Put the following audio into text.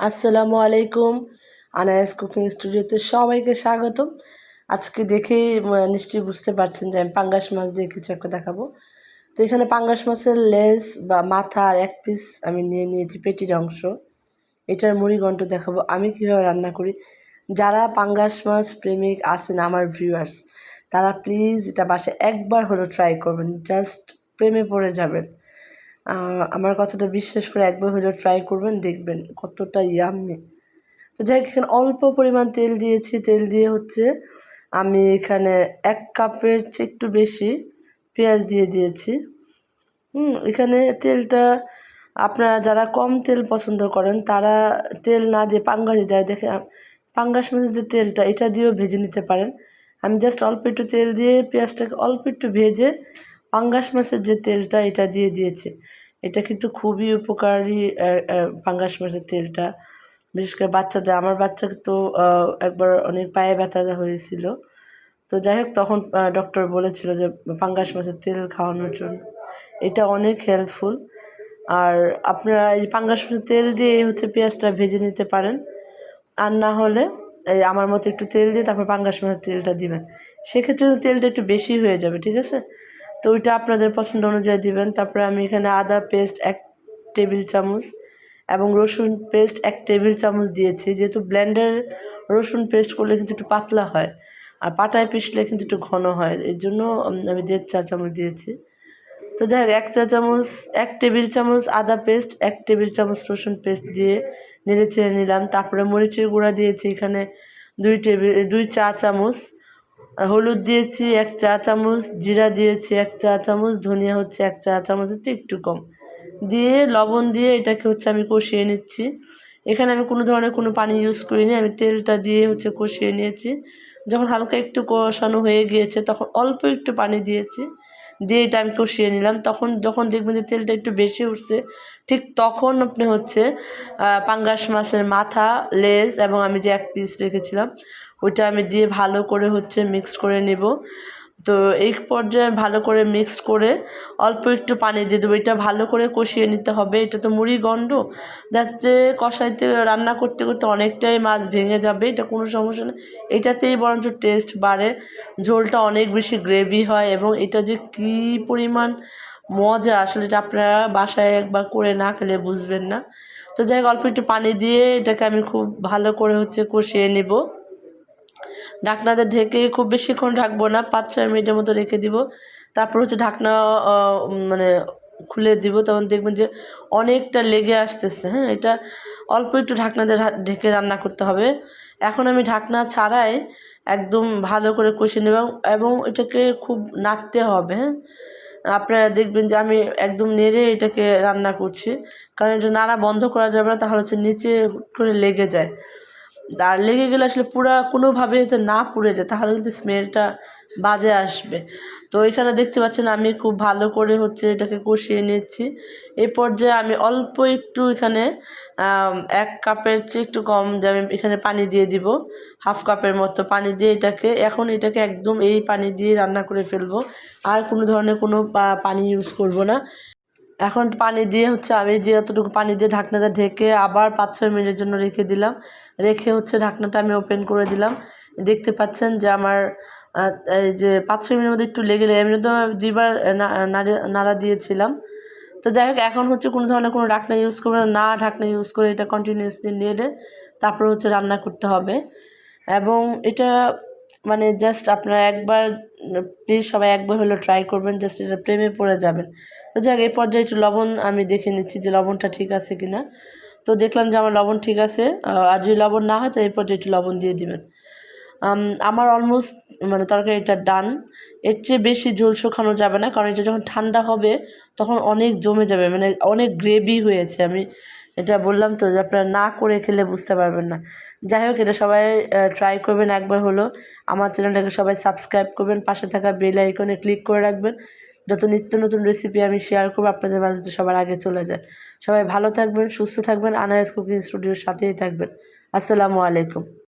আসসালামু আলাইকুম। আনায়াস কুকিং স্টুডিওতে সবাইকে স্বাগতম। আজকে উম, নিশ্চয়ই বুঝতে পারছেন যে আমি পাঙ্গাস মাছ দিয়ে কিছু একটা দেখাবো। তো এখানে পাঙ্গাস মাছের লেজ বা মাথা আর এক পিস আমি নিয়ে নিয়েছি পেটির অংশ। এটার মুড়ি গন্ট দেখাবো আমি কীভাবে রান্না করি। যারা পাঙ্গাস মাছ প্রেমিক আছেন আমার ভিউয়ার্স তারা প্লিজ এটা বাসায় একবার হলো ট্রাই করবেন জাস্ট প্রেমে পড়ে যাবেন। আমার কথাটা বিশ্বাস করে একবার হলেও ট্রাই করবেন, দেখবেন কতটা ইয়াম্মি তো যাই এখানে অল্প পরিমাণ তেল দিয়েছি। তেল দিয়ে হচ্ছে আমি এখানে এক কাপের চেয়ে একটু বেশি পেঁয়াজ দিয়ে দিয়েছি। হুম, এখানে তেলটা আপনারা যারা কম তেল পছন্দ করেন, তারা তেল না দিয়ে পাঙ্গাস দেয়। দেখে পাঙ্গাস মাছের যে তেলটা, এটা দিয়েও ভেজে নিতে পারেন। আমি জাস্ট অল্প একটু তেল দিয়ে পেঁয়াজটাকে অল্প একটু ভেজে পাঙ্গাস মাছের যে তেলটা এটা দিয়ে দিয়েছে, এটা কিন্তু খুবই উপকারী পাঙ্গাস মাছের তেলটা। বিশেষ করে বাচ্চাদের, আমার বাচ্চা তো একবার অনেক পায়ে ব্যথা হয়েছিল। তো যাই হোক, তখন ডক্টর বলেছিল যে পাঙ্গাস মাছের তেল খাওয়ানোর জন্য। এটা অনেক হেল্পফুল আর আপনারা এই পাঙ্গাস মাছের তেল দিয়ে হচ্ছে পেঁয়াজটা ভেজে নিতে পারেন। আর না হলে, এই আমার মতো একটু তেল দিয়ে তারপর পাঙ্গাস মাছের তেলটা দিবেন। সেক্ষেত্রে তেলটা একটু বেশি হয়ে যাবে, ঠিক আছে? তো ওইটা আপনাদের পছন্দ অনুযায়ী দিবেন। তারপরে আমি এখানে আদা পেস্ট এক টেবিল চামচ এবং রসুন পেস্ট এক টেবিল চামচ দিয়েছি। যেহেতু ব্লেন্ডার রসুন পেস্ট করলে কিন্তু একটু পাতলা হয় আর পাটায় পিষলে কিন্তু একটু ঘন হয়। এর জন্য আমি দেড় চা চামচ দিয়েছি। তো যাই হোক, এক চা চামচ, এক টেবিল চামচ আদা পেস্ট, এক টেবিল চামচ রসুন পেস্ট দিয়ে নেড়ে চেড়ে নিলাম। তারপরে মরিচের গুঁড়া দিয়েছি এখানে দুই টেবিল, দুই চা চামচ। হলুদ দিয়েছি এক চা চামচ, জিরা দিয়েছি এক চা চামচ, ধনিয়া হচ্ছে এক চা চামচের চেয়ে একটু কম। দিয়ে লবণ দিয়ে এটাকে হচ্ছে আমি কষিয়ে নিচ্ছি। এখানে আমি কোনো ধরনের কোনো পানি ইউজ করিনি, আমি তেলটা দিয়ে হচ্ছে কষিয়ে নিয়েছি। যখন হালকা একটু কষানো হয়ে গিয়েছে, তখন অল্প একটু পানি দিয়েছি, দিয়ে এটা আমি কষিয়ে নিলাম। তখন যখন দেখবেন যে তেলটা একটু বেশি উঠছে, ঠিক তখন আপনি হচ্ছে পাঙ্গাস মাছের মাথা, লেজ এবং আমি যে এক পিস রেখেছিলাম ওইটা আমি দিয়ে ভালো করে হচ্ছে মিক্সড করে নেব। তো এই পর্যায়ে ভালো করে মিক্সড করে অল্প একটু পানি দিয়ে দেবো। এটা ভালো করে কষিয়ে নিতে হবে। এটা তো মুড়ি গন্ধ। যাচ্ছে কষাইতে, রান্না করতে করতে অনেকটাই মাছ ভেঙে যাবে। এটা কোনো সমস্যা নেই এটাতেই বরঞ্চ টেস্ট বাড়ে। ঝোলটা অনেক বেশি গ্রেভি হয় এবং এটা যে কী পরিমাণ মজা! আসলে এটা আপনারা বাসায় একবার করে না খেলে বুঝবেন না। তো যাই হোক, অল্প একটু পানি দিয়ে এটাকে আমি খুব ভালো করে হচ্ছে কষিয়ে নেব। ঢাকনাতে ঢেকে খুব বেশিক্ষণ ঢাকবো না, পাঁচ ছয় মিনিটের মতো রেখে দিব। তারপর হচ্ছে ঢাকনা মানে খুলে দিব, তখন দেখবেন যে অনেকটা লেগে আসতেছে হ্যাঁ? এটা অল্প একটু ঢাকনাতে ঢা- ঢেকে রান্না করতে হবে। এখন আমি ঢাকনা ছাড়াই একদম ভালো করে কষিয়ে নেব এবং এটাকে খুব নাড়তে হবে হ্যাঁ? আপনারা দেখবেন যে আমি একদম নেড়ে এটাকে রান্না করছি। কারণ এটা নাড়া বন্ধ করা যাবে না, তাহলে হচ্ছে নিচে করে লেগে যায়। আর লেগে গেলে আসলে পুরা কোনোভাবে যাতে না পুড়ে যায় তাহলে কিন্তু স্মেলটা বাজে আসবে। তো এখানে দেখতে পাচ্ছেন আমি খুব ভালো করে হচ্ছে এটাকে কষিয়ে নিচ্ছি। এই পর্যায়ে আমি অল্প একটু এখানে এক কাপের চেয়ে একটু কম যে আমি এখানে পানি দিয়ে দিব, হাফ কাপের মতো পানি দিয়ে এটাকে, এখন এটাকে একদম এই পানি দিয়ে রান্না করে ফেলব। আর কোনো ধরনের কোনো পানি ইউজ করব না। এখন পানি দিয়ে হচ্ছে আমি যে যতটুকু পানি দিয়ে ঢাকনাটা ঢেকে আবার পাঁচ ছয় মিনিটের জন্য রেখে দিলাম। রেখে হচ্ছে ঢাকনাটা আমি ওপেন করে দিলাম। দেখতে পাচ্ছেন যে আমার এই যে পাঁচ ছয় মিনিটের মধ্যে একটু লেগে লেগে আমি তো দুইবার নাড়ে- দিয়েছিলাম। তো যাই হোক, এখন হচ্ছে কোনো ধরনের কোনো ঢাকনা ইউজ করবে না। ঢাকনা ইউজ করে এটা কন্টিনিউসলি নেড়ে তারপর হচ্ছে রান্না করতে হবে। এবং এটা মানে জাস্ট আপনারা একবার প্লিজ সবাই একবার হলেও ট্রাই করবেন জাস্ট এটা প্রেমে পড়ে যাবেন। তো যাক, এই পর্যায়ে একটু লবণ আমি দেখে নিচ্ছি যে লবণটা ঠিক আছে কি না তো দেখলাম যে আমার লবণ ঠিক আছে আর যদি লবণ না হয় তো এই পর্যায়ে একটু লবণ দিয়ে দিবেন। আমার অলমোস্ট মানে তরকারি এটা ডান এর চেয়ে বেশি ঝোল শুকানো যাবে না, কারণ এটা যখন ঠান্ডা হবে, তখন অনেক জমে যাবে মানে অনেক গ্রেভি হয়েছে। আমি এটা বললাম তো যে আপনারা না করে খেলে বুঝতে পারবেন না। যাই হোক, এটা সবাই ট্রাই করবেন একবার হলো আমার চ্যানেলটাকে সবাই সাবস্ক্রাইব করবেন, পাশে থাকা বেল আইকনে ক্লিক করে রাখবেন। যত নিত্য নতুন রেসিপি আমি শেয়ার করব, আপনাদের মাঝে সবার আগে চলে যায়। সবাই ভালো থাকবেন, সুস্থ থাকবেন। আনায়াস কুকিং স্টুডিওর সাথেই থাকবেন। আসসালামু আলাইকুম।